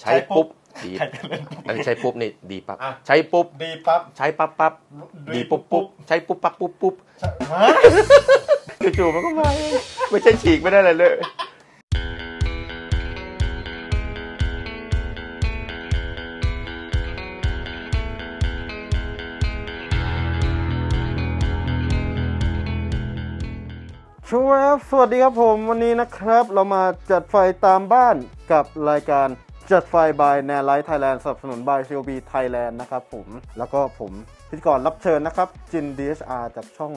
ใช้ปุ๊บดีใครจะเล่นอันนี้ใช้ปุ๊บนี่ดีปั๊บอะใช้ปุ๊บดีปั๊บใช้ปั๊บปั๊บดีปุ๊บปุ๊บใช้ปุ๊บปั๊บปุ๊บปุ๊บฮะจู่ๆมันก็มาเองไม่ใช่ฉีกไม่ได้อะไรเลยชูแอฟสวัสดีครับผมวันนี้นะครับ เรามาจัดไฟตามบ้านกับรายการ จัดไฟ by แน l i ท์ไทยแลนด์สนับสนุน by COB Thailand นด์นะครับผม แล้วก็ผมพิธีกรรับเชิญนะครับ จิน DSR จากช่อง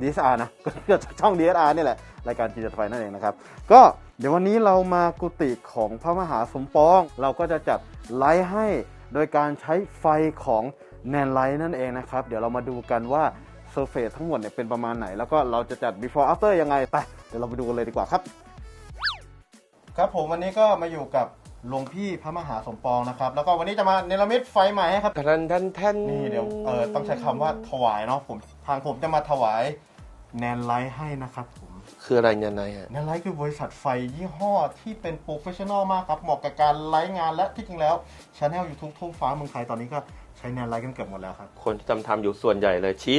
DSR นะก็จากช่อง DSR นี่แหละ รายการจินจัดไฟนั่นเองนะครับ ก็เดี๋ยววันนี้เรามากุฏิของพระมหาสมปอง เราก็จะจัดไลฟ์ให้โดยการใช้ไฟของแนนไลท์นั่นเองนะครับ เดี๋ยวเรามาดูกันว่าเซอร์เฟสทั้งหมดเนี่ยเป็นประมาณไหน แล้วก็เราจะจัด before after ยังไงไปเดี๋ยวเราไปดูกันเลยดีกว่าครับ ครับผมวันนี้ก็มาอยู่กับ หลวงพี่พระมหาสมปองนะครับ แล้วก็วันนี้จะมาเนรมิตไฟใหม่ให้ครับ ทันทันทันนี่เดี๋ยวเออต้องใช้คำว่าถวายเนาะผมทางผมจะมาถวายแนนไลท์ให้นะครับผม คืออะไรเนี่ยนายอะแนนไลท์คือบริษัทไฟยี่ห้อที่เป็นโปรเฟชชั่นอลมากครับ เหมาะกับการไลฟ์งานและที่จริงแล้วช anel YouTube ทุ่งฟ้าเมืองไทยตอนนี้ก็ใช้แนนไลท์กันเกือบหมดแล้วครับ คนที่ทำทำอยู่ส่วนใหญ่เลยชี้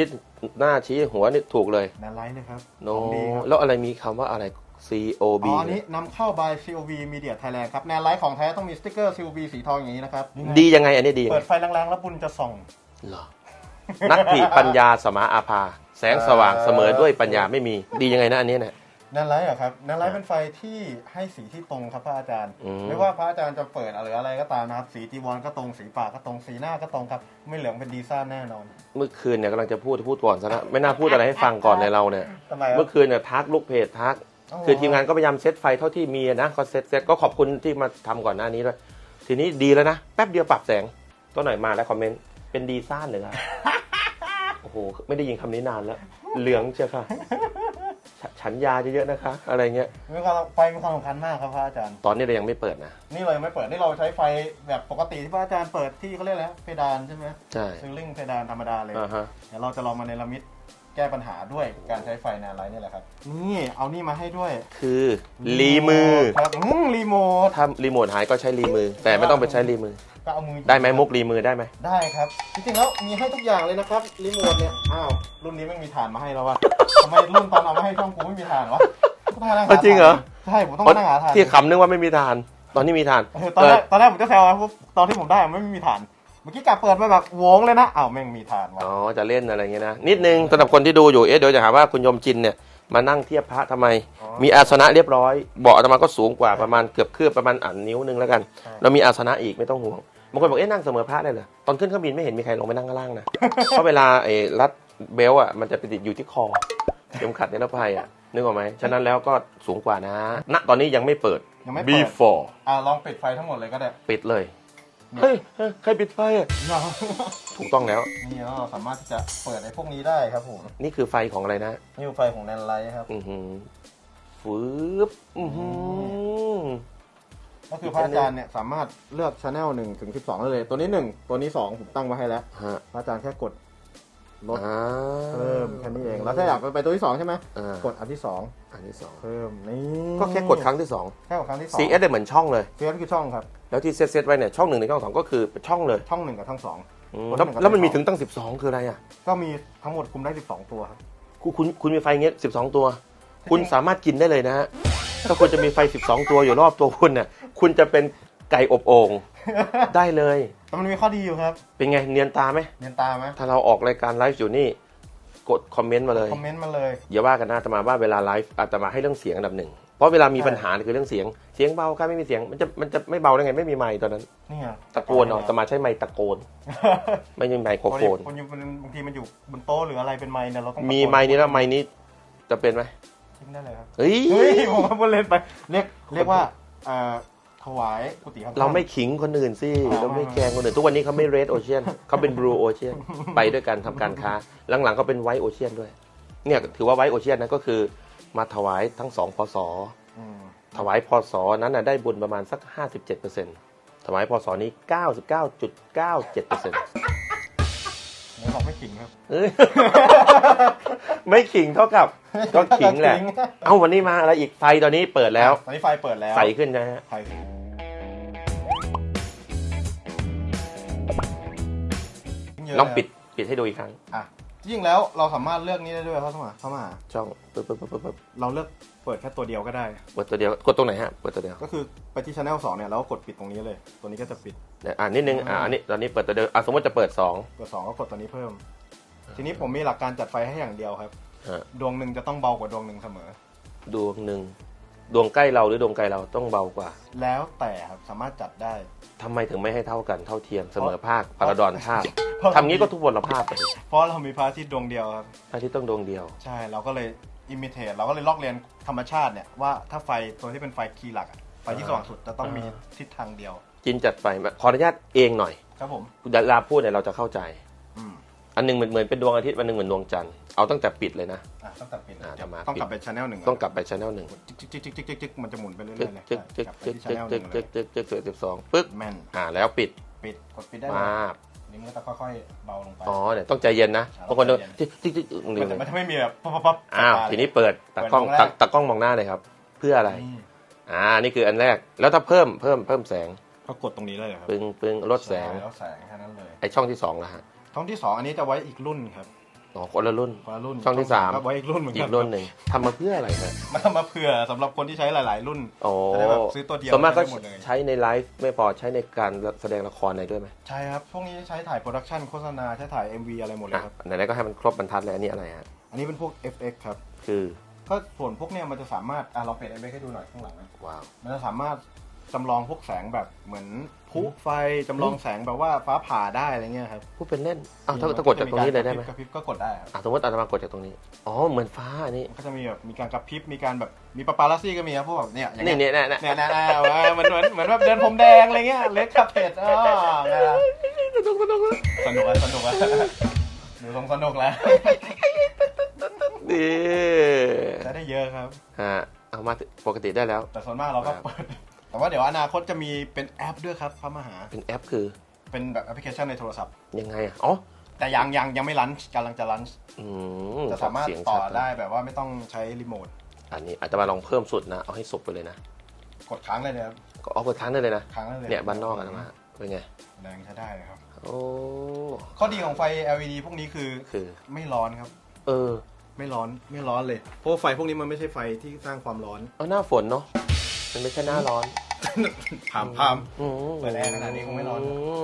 หน้าชี้หัวนี่ถูกเลยแนนไลท์นะครับโนของดีครับแล้วอะไรมีคำว่าอะไร C O B อ๋ออันนี้นำเข้า by COV Media Thailand ครับ แนนไลท์ของแท้ต้องมีสติ๊กเกอร์ COV สีทองอย่างนี้นะครับนี่ไงดียังไงอันนี้ดียังเปิไงดไฟแรงๆ แล้วบุญจะส่อง เหรอนักถิปัญญาสมาอาภา แสงสว่างเสมอด้วยปัญญาไม่มีดียังไงนะอันนี้เนี่ย แนนไลท์เหรอครับ แนนไลท์เป็นไฟที่ให้สีที่ตรงครับพระอาจารย์ อืม ไม่ว่าพระอาจารย์จะเปิดหรืออะไรก็ตามนะครับ สีจีวรก็ตรง สีปากก็ตรง สีหน้าก็ตรงครับ ไม่เหลืองเป็นดีซ่าแน่นอนเมื่อคืนเนี่ยกำลังจะพูดพูดก่อนซะนะไม่น่าพูดอะไรให้ฟังก่อนในเราเนี่ย ทำไมครัเมื่บอคืนเนี่ยทักลูกเพจทักอ๋อ คือทีมงานก็พยายามเซตไฟเท่าที่มีนะก็เซตเซตก็ขอบคุณที่มาทำก่อนหน้านี้ด้วย ทีนี้ดีแล้วนะ แป๊บเดียวปรับแสงตัวหน่อยมาแล้วคอมเมนต์เป็นดีซ่านเลยครับโอ้โหไม่ได้ยินคำนี้นานแล้ว เหลืองเชียวค่ะฉฉันยาเยอะๆนะคะ อะไรเงี้ยมีความไฟมีความสำคัญมากครับพระอาจารย์ ตอนนี้เรายังไม่เปิดนะ นี่เรายังไม่เปิด นี่เราใช้ไฟแบบปกติที่พระอาจารย์เปิดที่เขาเรียกอะไรนะเพดานใช่ไหมใช่ซิลลิงเพดานธรรมดาเลยอ่าฮะเดี๋ยวเราจะลองมาเนรมิต แก้ปัญหาด้วยการใช้ไฟแนนไลท์นี่แหละครับ นี่เอานี่มาให้ด้วยคือรีมือครับอืมรีโมทถ้ารีโมทหายก็ใช้รีมือ แต่ไม่ต้องไปใช้รีมือ ก็เอามือได้ไหมมุกรีมือได้ไหมได้ครับ จริงๆแล้วมีให้ทุกอย่างเลยนะครับรีโมทเนี่ยอ้าวรุ่นนี้ไม่มีฐานมาให้แล้ววะทำไมรุ่นตอนเอามาให้ช่องกูไม่มีฐานวะต้องมานั่งหาจริงเหรอใช่ผมต้องมานั่งหาฐานที่ขำนึกว่าไม่มีทาน ตอนนี้มีทานเออตอนแรกตอนแรกผมจะแซวนะเพราะตอนที่ผมได้มันไม่มีฐานเมื่อกี้กะเปิดมาแบบโวงเลยนะอ้าวแม่งมีฐานวะอ๋อจะเล่นอะไรเงี้ยนะนิดนึงสำหรับคนที่ดูอยู่เอ๊ะเดี๋ยวจะหาว่าคุณโยมจินเนี่ยมานั่งเทียบพระทำไมอ๋อมีอาสนะเรียบร้อย เบาะอาตมาก็สูงกว่าประมาณเกือบคืบประมาณอันนิ้วนึงแล้วกันใช่เรามีอาสนะอีกไม่ต้องห่วงบางคนบอกเอ๊ะนั่งเสมอพระได้เหรอตอนขึ้นเครื่องบินไม่เห็นมีใครลงไปนั่งข้างล่างนะเพราะเวลาไอ้รัดเบลต์อะมันจะไปติดอยู่ที่คอเข็มขัดนิรภัยอะนึกออกไหมฉะนั้นแล้วก็สูงกว่านะ ณตอนนี้ยังไม่เปิด ยังไม่เปิด before อ่าลองปิดไฟทั้งหมดเลยก็ได้ ปิดเลย เนี่ยเฮ้ยเฮ้ยใครปิดไฟอะเนาะถูกต้องแล้ว นี่เราสามารถที่จะเปิดไอ้พวกนี้ได้ครับผมนี่คือไฟของอะไรนะ นี่คือไฟของแนนไลท์ครับ อือหือฟืบอือหือ ก็คือพระอาจารย์เนี่ยสามารถเลือกช anel หนึ่งถึงสิบสองได้เลย ตัวนี้หนึ่งตัวนี้สองผมตั้งมาให้แล้วฮะพระอาจารย์แค่กดลดอ่าเพิ่มแค่นี้เองแล้วถ้าอยากไปตัวที่สองใช่ไหมอ่ากดอันที่สอง อันที่สองเพิ่มนี่ก็แค่กดครั้งที่สองแค่กดครั้งที่สอง CS ได้เหมือนช่องเลยเฟียสคือช่องครับ แล้วที่เซตเซตไว้เนี่ยช่องหนึ่งในช่องสองก็คือเป็นช่องเลยช่องหนึ่งกับช่องสองอืมกดแล้วหนึ่งกับแล้วมันมี12ถึงตั้ง 12 คืออะไรอะก็มีทั้งหมดคุมได้สิบสองตัวครับ คุณคุณคุณมีไฟเงี้ย12 ตัว คุณสามารถกินได้เลยนะฮะถ้าคุณจะมีไฟ 12 ตัวอยู่รอบตัวคุณเนี่ยคุณจะเป็นไก่อบโอ่งได้เลย แต่มันมีข้อดีอยู่ครับ เป็นไงเนียนตาไหมเนียนตาไหมถ้าเราออกรายการไลฟ์อยู่นี่ กดคอมเมนต์มาเลย คอมเมนต์มาเลย อย่าว่ากันนะอาตมาว่าเวลาไลฟ์อาตมาให้เรื่องเสียงอันดับหนึ่ง เพราะเวลามีปัญหาเนี่ยคือเรื่องเสียง เสียงเบาครับไม่มีเสียง มันจะมันจะไม่เบาได้ไงไม่มีไมค์ตอนนั้น นี่ไงตะโกนเนาะอาตมาใช้ไมค์ตะโกน ไม่มีไมโครโฟนบางทีมันบางทีมันอยู่บนโต๊ะหรืออะไรเป็นไมค์เนี่ยเราต้องตะโกมีไมค์นี้แล้วไมค์นี้จะเป็นไหมทิ้งได้เลยครับเฮ้ยเฮ้ยผมว่าพูดเล่นไป เรียกเรียกว่าเอ่อ ถวายกุฏิครับเราไม่ขิงคนอื่นสิอ๋อ เราไม่แกล้งคนอื่น ทุกวันนี้เขาไม่เรดโอเชียนเขาเป็นบลูโอเชียนไปด้วยกันทำการค้า หลังๆเขาเป็นไวท์โอเชียนด้วย เนี่ยถือว่าไวท์โอเชียนนะก็คือมาถวายทั้งสองพศอืมถวายพศนั้นนะได้บุญประมาณสัก 57%ถวายพศนี้ 99.97% หมูหอกไม่ขิงครับ เอ้ย ไม่ขิงเท่ากับก็ขิงแหละเอ้าวันนี้มาอะไรอีกไฟตอนนี้เปิดแล้ว ตอนนี้ไฟเปิดแล้วใสขึ้นนะฮะ ไฟลองปิดปิดให้ดูอีกครั้ง อะยิ่งแล้วเราสามารถเลือกนี้ได้ด้วยเข้าสมาเข้ามา ช่องปึ๊บปึ๊บปึ๊บปึ๊บเราเลือก เปิดแค่ตัวเดียวก็ได้เปิดตัวเดียวกดตรงไหนฮะเปิดตัวเดียวก็คือไปที่ช anel สองเนี่ยเราก็กดปิดตรงนี้เลย ตัวนี้ก็จะปิด เดี๋ยวอ่านิดนึงอ่าอันนี้ตอนนี้เปิดตัวเดียวอะสมมติจะเปิดสองตัวสองก็กดตัวนี้เพิ่ม ทีนี้ผมมีหลักการจัดไฟให้อย่างเดียวครับฮะดวงหนึ่งจะต้องเบากว่าดวงหนึ่งเสมอ ดวงหนึ่งดวงใกล้เราหรือดวงไกลเราต้องเบากว่าแล้วแต่ครับสามารถจัดได้ ทำไมถึงไม่ให้เท่ากันเท่าเทียมเสมอภาคพาราดอนภาพเพราะ ทำงี้ก็ทุกบนภาพไปเพราะเรามีพระอาทิตย์ดวงเดียวครับอาทิตย์ต้องดวงเดียว ใช่เราก็เลย อิมิเทตเราก็เลยลอกเรียนธรรมชาติเนี่ยว่าถ้าไฟตัวที่เป็นไฟคีย์หลักอะไฟที่สว่างสุดจะต้องมีทิศทางเดียว จินจัดไปขออนุญาตเองหน่อยครับผมเวลาพูดเนี่ยเราจะเข้าใจ อืมอันหนึงเหมือนเหมือนเป็นดวงอาทิตย์อันหนึงเหมือนดวงจันทร์เอาตั้งแต่ปิดเลยนะ อะต้องตัดปิดอะเดี๋ยวทำมาต้องปิดกลับไปช anel หนึ่งต้องกลับไปชั้นหนึ่งจิ๊กจิ๊กจิ๊กจิ๊กจิ๊กจิ๊กมันจะหมุนไปเรื่อยจึ๊กๆเลยจึ๊กจึ๊กกลับไปจึ๊กที่จึ๊ก channel หจึ๊นึ่กงจึ๊กเลยจึ๊กจึ๊กจึ๊กสิบสองปึ๊กแม่น อ่าแล้วปิดปิดกดปิดได้เลยมาบ นี่มันก็จะค่อยๆเบาลงไป อ๋อเนี่ยต้องใจเย็นนะบางคนใจต้องเย็นจิ๊กจิ๊กจิ๊กมันจะมันจะไม่มีแบบปั๊บปั๊บปั๊บอ้าวสตร์ทีนี้เปิดตากล้องเปิดดวงแรกตาตากล้องมองหน้าเลยครับ เพื่ออะไรนี่อ่านี่คืออันแรกแล้วถ้าเพิ่มเพิ่มเพิ่มแสงก็กดตรงนี้เลยครับปึ้งปึ้งลดแสงใช่แล้วแสงแค่นั้นเลยไอช่องที่สองละฮะช่องที่สองอันนี้จะไว้อีกรุ่นครับ อ๋อคนละรุ่น คนละรุ่นช่องที่สามก็ไว้อีกรุ่นเหมือนอีกักรุ่นหนึ่งทำมาเพื่ออะไรฮะมันทำมาเผื่อสำหรับคนที่ใช้หลาย ๆ รุ่นโอ้จะได้แบบซื้อตัวเดียวส่วนมากก็ใช้ได้หมดเลย ใช้ในไลฟ์ไม่พอใช้ในการแสดงละครอะไรด้วยไหมใช่ครับ พวกนี้ใช้ถ่ายโปรดักชันโฆษณา ใช้ถ่าย MV อะไรหมดเลยอะครับ ไหนๆก็ให้มันครบบรรทัดเลยอันนี้อะไรฮะอันนี้เป็นพวก FX ครับ คือก็ส่วนพวกเนี้ยมันจะสามารถ อะเราเปิด FX ให้ดูหน่อยข้างหลังนะว้าว มันจะสามารถจำลองพวกแสงแบบเหมือน พลุไฟจำลองแสงแบบว่าฟ้าผ่าได้อะไรเงี้ยครับพูดเป็นเล่นอ้าวถ้าถ้ากดจากตรงนี้เลยได้ไหมกระพริบก็กดได้ครับอะสมมติอาตมากดจากตรงนี้ อ๋อ เหมือนฟ้าอันนี้ก็จะมีแบบมีการกระพริบมีการแบบมีปาปาลัสซี่ก็มีครับพวกแบบเนี้ยอย่างนี่เงี้ยเนี่ยเนี่ยเนี่ยเนี่ยเนี่ยเนี่ยเหมือนเหมือนเหมือนแบบเดินพรมแดงอะไรเงี้ยเลดคาเพจอ๋อไงล่ะสนุกสนุกเลยสนุกอะสนุกอะดูทรงสนุกแล้วดีใช้ได้เยอะครับฮะเอามาปกติได้แล้ว แต่ส่วนมากเราก็เปิด แต่ว่าเดี๋ยวอนาคตจะมีเป็นแอปด้วยครับพระมหา เป็นแอปคือเป็นแบบแอปพลิเคชันในโทรศัพท์ ยังไงอะอ๋อแต่ยังยังยังไม่ลันช์กำลังจะลันช์อืมจะสามารถเสียงต่อชันะได้แบบว่าไม่ต้องใช้รีโมทอันนี้อาจจะมาลองเพิ่มสุดนะ เอาให้สุดไปเลยนะ กดค้างได้เลยครับก็เอาเปิดครั้งได้เลยนะ ค้างได้เลยเนี่ยบ้านนอกกันมาเป็นไง แรงใช้ได้เลยครับ โอ้ ข้อดีของไฟ LED พวกนี้คือคือ ไม่ร้อนครับ เออไม่ร้อนไม่ร้อนเลยเพราะว่าไฟพวกนี้มันไม่ใช่ไฟที่สร้างความร้อน เอาหน้าฝนเนาะ มันไม่ใช่หน้าร้อน ถามพามอืมเปิดแอร์ขนาดนี้คงไม่ร้อน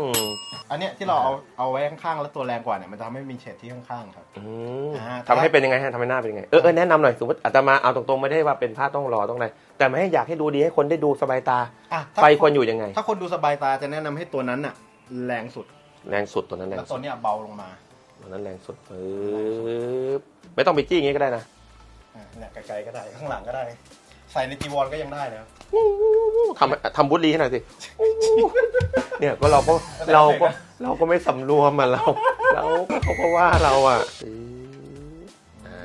มอันเนี้ยที่เราเอาเอาไว้ข้างๆ แล้วตัวแรงกว่าเนี่ยมันจะทำให้มีเฉดที่ข้างๆครับอืมอ่าทำให้เป็นยังไงฮะทำให้หน้าเป็นยังไง เออเออแนะนำหน่อยสมมติอาตมาเอาตรงๆ ไม่ได้ว่าเป็นผ้าต้องรอต้องอะไรแต่ไม่ให้อยากให้ดูดีให้คนได้ดูสบายตาอะถ้าไฟควรอยู่ยังไง ถ้าคนดูสบายตาจะแนะนำให้ตัวนั้นน่ะแรงสุด แรงสุดตัวนั้นแรแล้งวสุตัดวเนี้ยเบาลงมาตัวนั้นแรงสุดปึ๊บไม่ต้องไปจี้อย่างงี้ก็ได้นะ อะเนี่ยไกลๆก็ได้ข้างหลังก็ได้ ใส่ในจีวรก็ยังได้นะครับทำทำบุรีให้หน่อยสิ เนี่ยก็เราก็เราก็เราก็ไม่สำรวมอะเราเราก็เขาก็ว่าเราอะอื้ออ่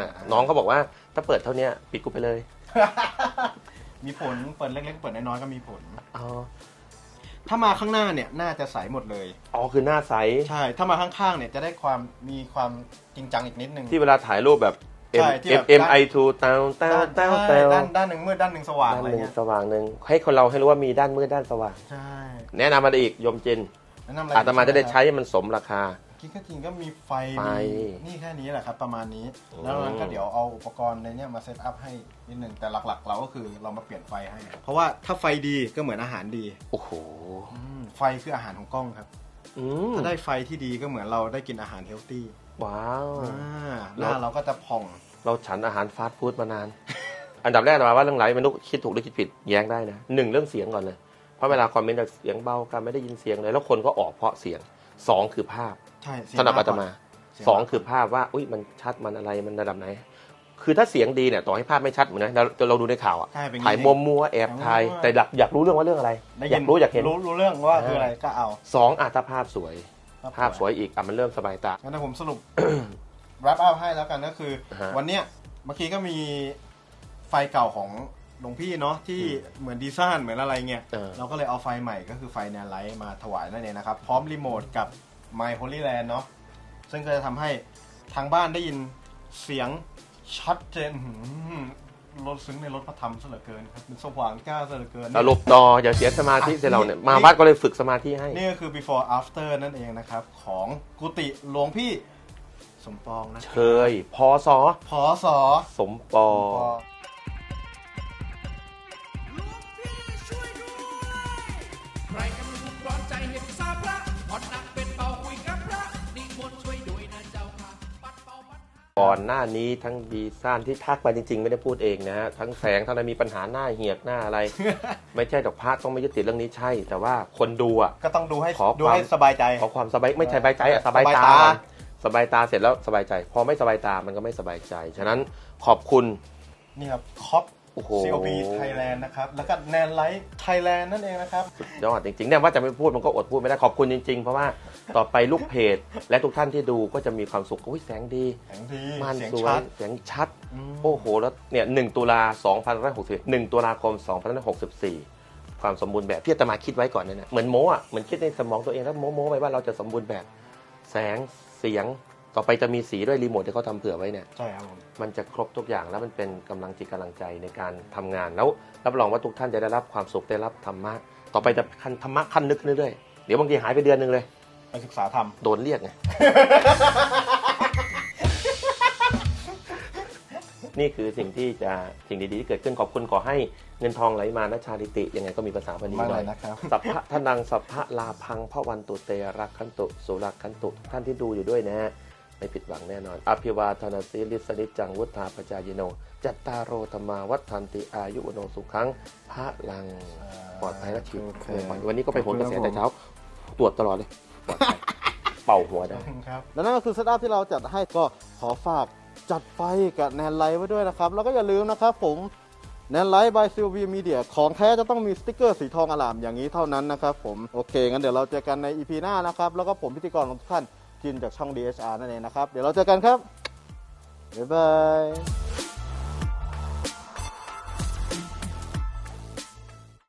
าน้องเขาบอกว่าถ้าเปิดเท่าเนี้ยปิดกูไปเลย มีผลเปิดเล็กๆเปิดน้อยๆก็มีผลอ๋อถ้ามาข้างหน้าเนี่ยน่าจะใสหมดเลย อ๋อคือหน้าใส ใช่ ถ้ามาข้างๆเนี่ยจะได้ความมีความจริงจังอีกนิดนึง ที่เวลาถ่ายรูปแบบ M ใช่ที่ M แบบ M I 2เต้าเต้าด้านเต้าใช่เต้าด้านด้านหนึ่งมืดด้านหนึ่งสว่างด้านอะไรหนึ่งเงี้ยสว่างหนึ่งให้คนเราให้รู้ว่ามีด้านมืดด้านสว่าง ใช่แนะนำมาอีกยมจิน แนะนำอะไรอาตมาจะได้ใช้ให้มันสมราคา คิดก็จริงก็มีไฟไฟมีนี่แค่นี้แหละครับประมาณนี้โอ้แล้วนั้นก็เดี๋ยวเอาอุปกรณ์ในเนี้ยมาเซตอัพให้นิดนึงแต่หลักๆ เราก็คือเรามาเปลี่ยนไฟให้ เพราะว่าถ้าไฟดีก็เหมือนอาหารดีโอ้โหอืมไฟคืออาหารของกล้องครับ อืมถ้าได้ไฟที่ดีก็เหมือนเราได้กินอาหารเฮลตี้ ว้าวอ่าหน้าเราก็จะผ่อง เราฉันอาหารฟาสต์ฟู้ดมานาน อันดับแรกมาว่าเรื่องไรไม่รู้คิดถูกหรือคิดผิดแย้งได้นะหนึ่งเรื่องเสียงก่อนเลย เพราะเวลาคอมเมนต์เสียงเบากันไม่ได้ยินเสียงเลย แล้วคนก็ออกเพราะเสียงสองคือภาพใช่เยงสำหรับกอากตว่มาเสียงสองมากคือภาพว่า อุ้ยมันชัดมันอะไรมันระดับไหน คือถ้าเสียงดีเนี่ยต่อให้ภาพไม่ชัดเหมือนนะเราเราดูในข่าวอะใช่เป็นถ่ายมัวมัวๆแอบถ่ายแต่อยากอยากรู้เรื่องว่าเรื่องอะไรได้อยากรู้อยากเห็นรู้รู้เรื่องว่าคืออะไรก็เอาสองอะถ้าภาพสวย ภาพสวยอีกอะมันเริ่มสบายตางั้นถ้าผมสรุป wrap up ให้แล้วกันก็คือฮะวันเนี้ยเมื่อกี้ก็มีไฟเก่าของหลวงพี่เนาะที่เหมือนดีซ่านเหมือนอะไรเงี้ยเออเราก็เลยเอาไฟใหม่ก็คือไฟแนนไลท์มาถวายนั่นเองนะครับ พร้อมรีโมทกับ My Holy Land เนาะซึ่งก็จะทำให้ทางบ้านได้ยินเสียงชัดเจนหืม รถซึ้งในรถพระธรรมซะเหลือเกินครับมันสว่างจ้าซะเหลือเกิน สรุปต่ออย่าเสียสมาธิเสียเราเนี่ยนี่มาวัดก็เลยฝึกสมาธิให้ นี่ก็คือ before after นั่นเองนะครับ ของกุฏิหลวงพี่สมปองนะเคยพอสอพอสอสมปอป ก่อนหน้านี้ทั้งดีซ่านที่ทักไปจริง ๆ ไม่ได้พูดเองนะฮะทั้งแสงทั้งอะไรมีปัญหาหน้าเหียกหน้าอะไร ไม่ใช่ดอกพระต้องไม่ยึดติดเรื่องนี้ใช่ แต่ว่าคนดูอะ ก็ต้องดูให้ขอดูความ ให้สบายใจ ขอความสบายไม่ใช่สบายใจอะสสบาบายยตา ตา สบายตาเสร็จแล้วสบายใจ พอไม่สบายตามันก็ไม่สบายใจ ฉะนั้นขอบคุณ นี่ครับคอป โอ้โห COB Thailand นะครับ แล้วก็แนนไลท์ไทยแลนด์นั่นเองนะครับยอดจริงๆเนี่ยว่าจะไม่พูดมันก็อดพูดไม่ได้ขอบคุณจริงๆ เพราะว่าต่อไปลูกเพจ และทุกท่านที่ดูก็จะมีความสุขอุ้ยแสงดี แสงดีม่านเสียงสวยชัดเสียงชัด อืม โอ้โห แล้วเนี่ยหนึ่งตุลา2561หนึ่งตุลาคม2564ความสมบูรณ์แบบที่อาตมาคิดไว้ก่อนเนี่ยนะเหมือนโม้อะเหมือนคิดในสมองตัวเองแล้วโม้โม้ไปว่าเราจะสมบูรณ์แบบ แสงเสียง ต่อไปจะมีสีด้วยรีโมทที่เขาทำเผื่อไว้เนี่ย ใช่ครับผม มันจะครบทุกอย่างแล้วมันเป็นกำลังจิตกำลังใจในการทำงานแล้วรับรองว่าทุกท่านจะได้รับความสุขได้รับธรรมะต่อไปจะขั้นธรรมะขั้นนึกเรื่อยๆเดี๋ยวบางทีหายไปเดือนหนึ่งเลย ไปศึกษาธรรมโดนเรียกไง นี่คือสิ่งที่จะสิ่งดีๆที่เกิดขึ้นขอบคุณขอให้เงินทองไหลมานะชาลิติ ยังไงก็มีภาษาบาลีมากหน่เลอยยนะครับ สัพพะทนังสัพพะลาพังพระวันตุเตรักขันตุสุรักขันตุทุกท่านที่ดูอยู่ด้วยนะฮะ ไม่ผิดหวังแน่นอน อภิวาทนาสีลิสนิจจังวุฒาปจายโน จัตตารโรธรรมาวัฏทันติอายุวโนสุขังพระลังปลอดภัยและชีวิตโอเควันนี้ก็ไปโหนกระแสแต่เช้า ตรวจตลอดเลยปลอดภัยเป่าหัวได้ครับและนั่นก็คือเซตอัพที่เราจัดให้ก็ขอฝากจัดไฟกับแนนไลท์ไว้ด้วยนะครับ แล้วก็อย่าลืมนะครับผมแนนไลท์ by c ี v Media ของแท้จะต้องมีสติกเกอร์สีทองอลามอย่างนี้เท่านั้นนะครับผม โอเค งั้นเดี๋ยวเราเจอกันใน EP หน้านะครับ แล้วก็ผมพิธีกรของทุกท่าน จินจากช่อง DHR นั่นเองนะครับ เดี๋ยวเราเจอกันครับบ๊ายบาย